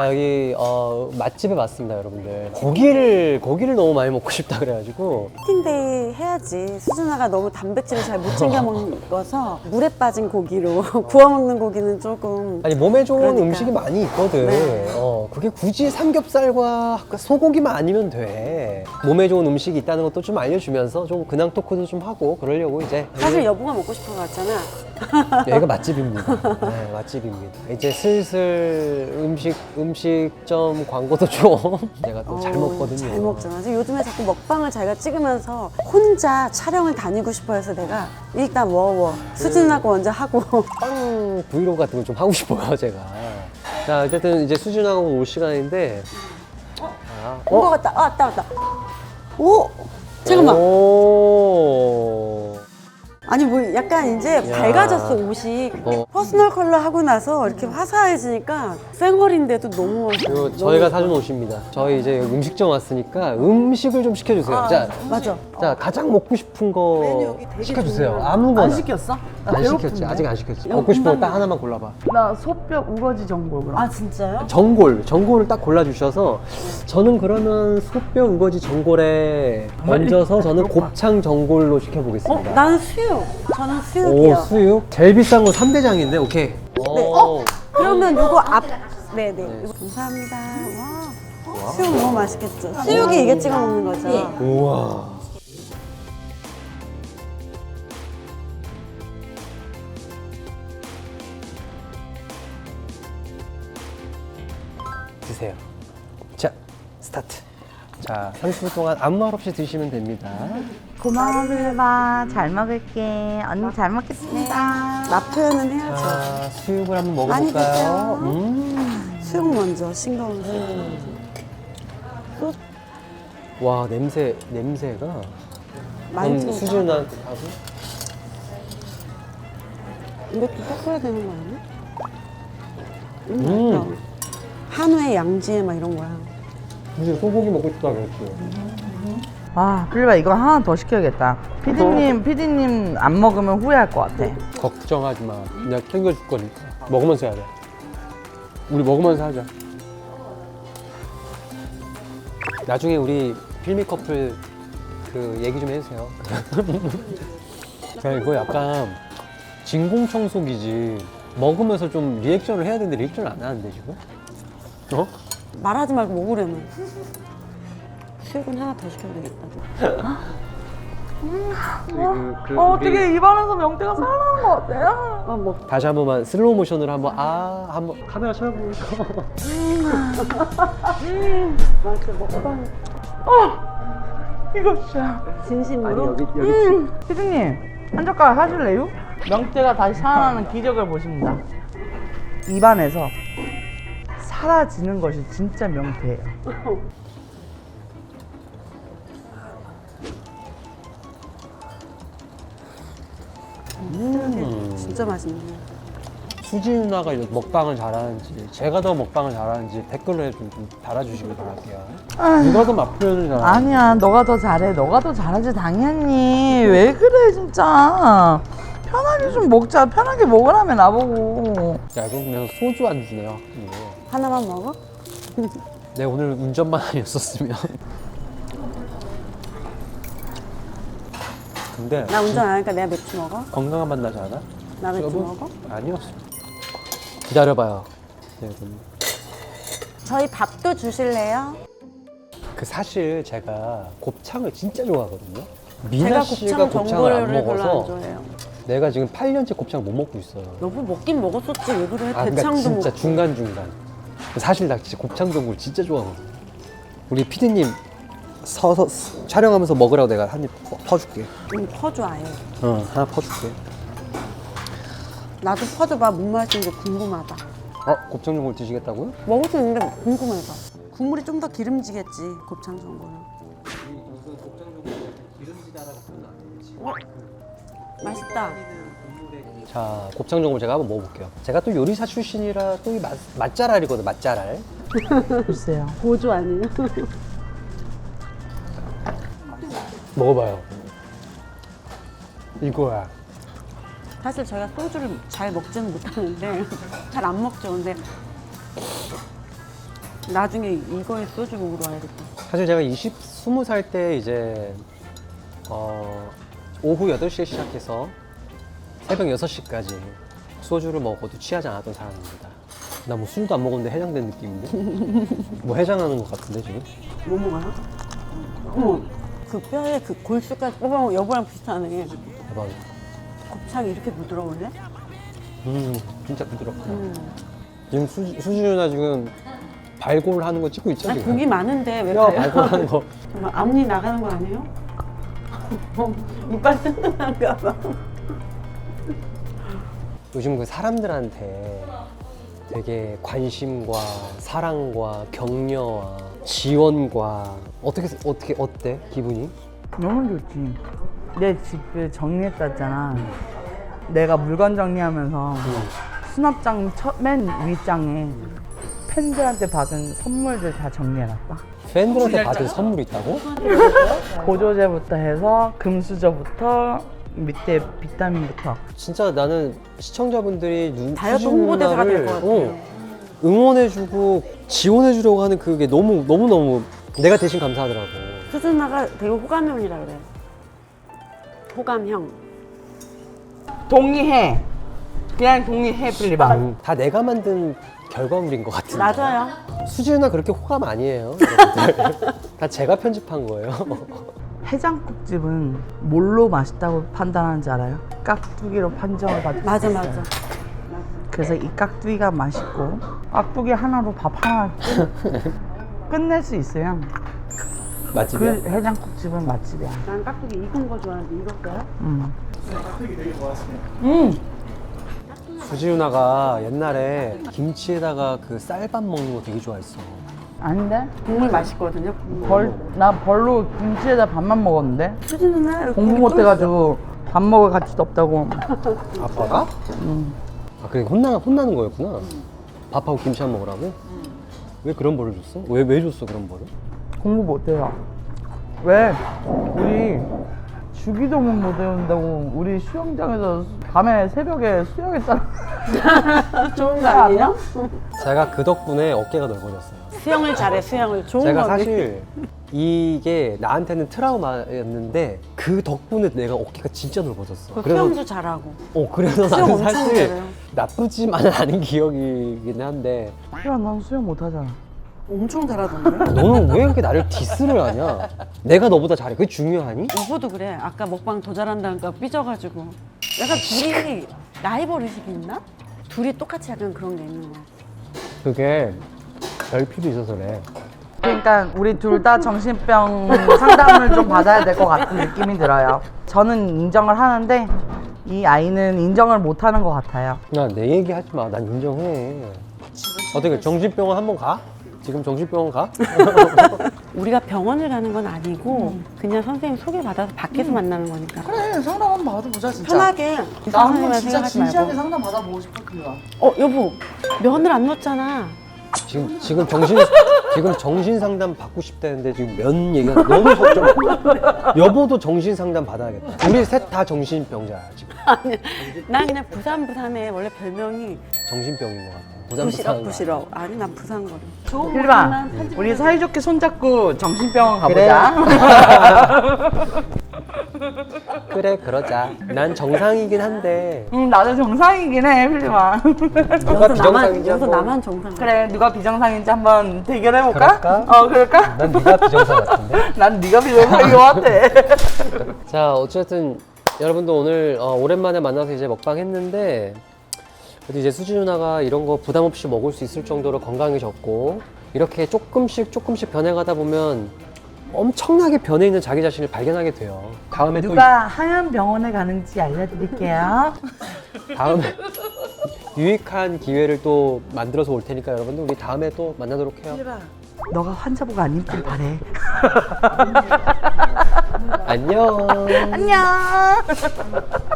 아, 여기 어, 맛집에 왔습니다, 여러분들. 고기를 고기를 너무 많이 먹고 싶다 그래가지고 치팅데이 해야지. 수진아가 너무 단백질을 잘 못 챙겨 먹어서 물에 빠진 고기로 구워 먹는 고기는 조금 아니 몸에 좋은 그러니까. 음식이 많이 있거든. 네. 어, 그게 굳이 삼겹살과 소고기만 아니면 돼. 몸에 좋은 음식이 있다는 것도 좀 알려주면서 좀 근황 토크도 좀 하고 그러려고 이제 사실 여보가 먹고 싶은 거 같잖아. 여기가 맛집입니다. 네, 맛집입니다. 이제 슬슬 음식 음 식점 광고도 좀 제가 또 잘 어, 먹거든요. 잘 먹잖아. 요즘에 자꾸 먹방을 자기가 찍으면서 혼자 촬영을 다니고 싶어 해서 내가 일단 워워 수진하고 먼저 하고 빵 브이로그 같은 거좀 하고 싶어요, 제가. 자, 어쨌든 이제 수준하고 올 시간인데. 아, 온거 같다. 아, 왔다 왔다. 오 잠깐만. 오. 아니 뭐 약간 이제 야. 밝아졌어 옷이. 어. 퍼스널 컬러 하고 나서 이렇게 화사해지니까 생얼인데도 너무 이거 너무 저희가. 사준 옷입니다. 저희 이제 음식점 왔으니까 음식을 좀 시켜주세요. 아, 자, 맞아. 자 가장 먹고 싶은 거 시켜주세요. 아무거나. 안 시켰어? 나안 시켰지. 배고픈데? 아직 안 시켰지. 먹고 싶은 거 딱 하나만 골라봐. 나 소뼈 우거지 전골 그럼. 아 진짜요? 전골, 전골을 딱 골라주셔서 저는 그러면 소뼈 우거지 전골에 얹어서 저는 곱창 전골로 어 시켜보겠습니다. 나는 수육. 저는 오, 수육이요. 수육? 제일 비싼 건 3대장인데, 오케이. 네. 오. 어? 그러면 요거 앞. 네네. 이거 감사합니다. 와. 수육 너무 맛있겠죠. 수육이 이게 찍어 먹는 거죠. 우와. 자, 30분 동안 아무 말 없이 드시면 됩니다. 고마워 빌바 잘 먹을게 언니 잘 먹겠습니다 맛 표현은 해야죠. 자, 수육을 한번 많이 먹어볼까요? 드세요. 음. 수육 먼저 싱거운 수육. 와, 냄새, 냄새가. 많이 음, 찍어. 수준한테 하고. 이것도 섞어야 되는 거 아니야? 음, 음. 맛있다. 한우에 양지에 막 이런 거야. 이제 소고기 먹고 싶다 그랬어요. 아 빌바 이거 하나 더 시켜야겠다. 피디님 피디님 안 먹으면 후회할 것 같아. 걱정하지 마. 내가 챙겨줄 거니까. 먹으면서 해야 돼. 우리 먹으면서 하자. 나중에 우리 필미 커플 그 얘기 좀 해주세요. 야, 이거 약간 진공 청소기지. 먹으면서 좀 리액션을 해야 되는데 리액션을 안 하는데 지금? 어? 말하지 말고 먹으려면. 수육은 하나 더 시켜야 되겠다. 그, 그 어, 우리 어떻게 입안에서 명태가 살아나는 것 같아요? 아, 뭐. 다시 한 번만 슬로우 모션으로 한번 아 한번 카메라 쳐보고 이거 진짜. 진심으로? 피디님 한 젓가락 하실래요? 명태가 다시 살아나는 기적을 보십니다. 입안에서 사라지는 것이 진짜 명태예요. 진짜 맛있네. 수지 누나가 먹방을 잘하는지 제가 더 먹방을 잘하는지 댓글로 좀, 좀 달아주시길 바랄게요 누가 더 맛 표현을 잘하는지 아니야, 너가 더 잘해. 너가 더 잘하지 당연히. 왜 그래 진짜. 편하게 좀 먹자. 편하게 먹으라며 나보고. 야 그럼 그냥 소주 안주네요 이게. 하나만 먹어? 내 오늘 운전만 아니었었으면 근데 나 운전 안 하니까 내가 맥주 먹어? 건강한 맛 나지 않아? 나 맥주 여보? 먹어? 아니요 기다려봐요 네, 그럼. 저희 밥도 주실래요? 그 사실 제가 곱창을 진짜 좋아하거든요 제가 미나 씨가 곱창 곱창을 안 전골을 별로 안 먹어서 좋아해요. 내가 지금 8년째 곱창 못 먹고 있어요 여보 먹긴 먹었었지 왜 그래? 아, 그러니까 대창도 진짜 먹고. 중간 중간. 사실 나 진짜 곱창 전골 진짜 좋아하거든. 우리 피디님 서서 스- 촬영하면서 먹으라고 내가 한입 퍼줄게. 응, 퍼줘 아예. 어, 하나 퍼줄게. 나도 퍼줘봐 무슨 맛인지 궁금하다. 어, 곱창 전골 드시겠다고요? 먹을 수 있는데 궁금해서. 국물이 좀 더 기름지겠지 곱창 전골은. 어? 맛있다. 자, 곱창 전골 제가 한번 먹어볼게요. 제가 또 요리사 출신이라 또이 맛잘알이거든, 맛잘알. 글쎄요. 보조 아니에요? 먹어봐요. 이거야. 사실 저희가 소주를 잘 먹지는 못하는데 잘 안 먹죠. 근데 나중에 이거에 소주 먹으러 와야겠다. 사실 제가 20, 20살 때 이제 어, 오후 8시에 시작해서 새벽 6시까지 소주를 먹어도 취하지 않았던 사람입니다. 나 뭐 술도 안 먹었는데 해장된 느낌인데? 뭐 해장하는 것 같은데 지금? 뭐 먹어요? 어머, 그 뼈에 그 골수까지 뽑아먹으면 여보랑 비슷하네. 대박. 곱창이 이렇게 부드러울래? 음, 진짜 부드럽다. 음. 지금 수, 수준이나 지금 발골하는 거 찍고 있죠 아니, 지금? 고기 많은데 왜뼈 가요? 발골하는 거. 정말 앞니 나가는 거 아니에요? 이빨 튼튼한가 봐. 요즘 그 사람들한테 되게 관심과 사랑과 격려와 지원과 어떻게 어떻게 어때 기분이? 너무 좋지. 내 집을 정리했다잖아. 내가 물건 정리하면서 수납장 첫, 맨 윗장에 팬들한테 받은 선물들 다 정리해놨다. 팬들한테 받은 선물 있다고? 보조제부터 해서 금수저부터 밑에 비타민부터 진짜 나는 시청자분들이 누 다이어트 홍보대사가 누나를, 될것 같아요. 어, 응원해주고 지원해주려고 하는 그게 너무 너무 너무 내가 대신 감사하더라고. 수준아가 되게 호감형이라 그래. 호감형. 동의해. 그냥 동의해. 음, 다 내가 만든 결과물인 것 같은데. 맞아요. 수진이나 그렇게 호감 아니에요. 여러분들. 다 제가 편집한 거예요. 해장국집은 뭘로 맛있다고 판단하는지 알아요? 깍두기로 판정을 받을 수 맞아 있어요. 맞아. 그래서 이 깍두기가 맛있고 깍두기 하나로 밥 하나 끝- 끝낼 수 맛집이야? 그 해장국집은 맛집이야. 난 깍두기 익은 거 좋아하는데 익었어요? 음. 수지 누나가 옛날에 김치에다가 그 쌀밥 먹는 거 되게 좋아했어. 아닌데? 국물 맛있거든요. 벌, 나 벌로 김치에다 밥만 먹었는데 수진 누나 공부 또 못해가지고 밥 먹을 가치도 없다고. 아빠가? 음. 아 그래 혼나 혼나는 거였구나. 밥하고 김치 안 먹으라고? 왜 그런 벌을 줬어? 왜 왜 줬어 그런 벌을? 공부 못해요. 왜? 우리 주기도문 못 외운다고 우리 수영장에서 밤에 새벽에 수영했잖아. 좋은 거 아니에요? 제가 그 덕분에 어깨가 넓어졌어요. 수영을 잘해 수영을 좋은 제가 거 사실 이게 나한테는 트라우마였는데 그 덕분에 내가 어깨가 진짜 넓어졌어. 그 수영도 잘하고 어 그래서 수영 나는 엄청 사실 잘해요. 나쁘지만은 않은 기억이긴 한데 야, 난 수영 못 하잖아. 엄청 잘하던데. 너는 왜 이렇게 나를 디스를 하냐? 내가 너보다 잘해. 그게 중요하니? 오빠도 그래. 아까 먹방 더 잘한다니까 삐져가지고. 약간 둘이 라이벌 의식이 있나? 둘이 똑같이 약간 그런 게 있는 거야. 그게 결핍이 있어서 그래. 그러니까 우리 둘 다 정신병 상담을 좀 받아야 될 것 같은 느낌이 들어요. 저는 인정을 하는데 이 아이는 인정을 못 하는 것 같아요. 야, 내 얘기 하지 마. 난 인정해. 어떻게 정신병원 한번 가? 지금 정신병원 가? 우리가 병원을 가는 건 아니고 그냥 선생님 소개받아서 밖에서 만나는 거니까. 그래, 상담 한번 받아보자, 진짜. 편하게 나 한번 선생님만 진짜 생각하지 진지하게 말고. 상담 받아보고 그거. 어 여보 면을 안 넣었잖아. 지금 지금 정신 지금 정신 상담 받고 싶다는데 지금 면 얘기가 너무 걱정. 여보도 정신 상담 받아야겠다. 우리 셋 다 정신병자야 지금. 아니 난 그냥 부산 부산에 원래 별명이 정신병인 것 같아. 부산 부시럭 부산. 부시럭. 아니 난 부산 거리. 좋은 모습만 우리 사이좋게 손잡고 정신병원 가보자. 그래 그러자. 난 정상이긴 한데 응, 나도 정상이긴 해, 필리바. 누가 여기서 나만 비정상인지 여기서 한번. 나만 정상. 그래, 누가 비정상인지 한번 대결해 볼까? 그럴까? 어, 그럴까? 난 네가 비정상 같은데. 난 네가 비정상인 것 같아. 자 어쨌든 여러분도 오늘 어, 오랜만에 만나서 이제 먹방 했는데 그래도 이제 수지 누나가 이런 거 부담 없이 먹을 수 있을 정도로 건강해졌고 이렇게 조금씩 조금씩 변해가다 보면 엄청나게 변해 있는 자기 자신을 발견하게 돼요. 다음에 또 누가 하얀 병원에 가는지 알려드릴게요. 다음에 유익한 기회를 또 만들어서 올 테니까 여러분들 우리 다음에 또 만나도록 해요. 너가 환자복 안 입길 바래. 안녕. 안녕.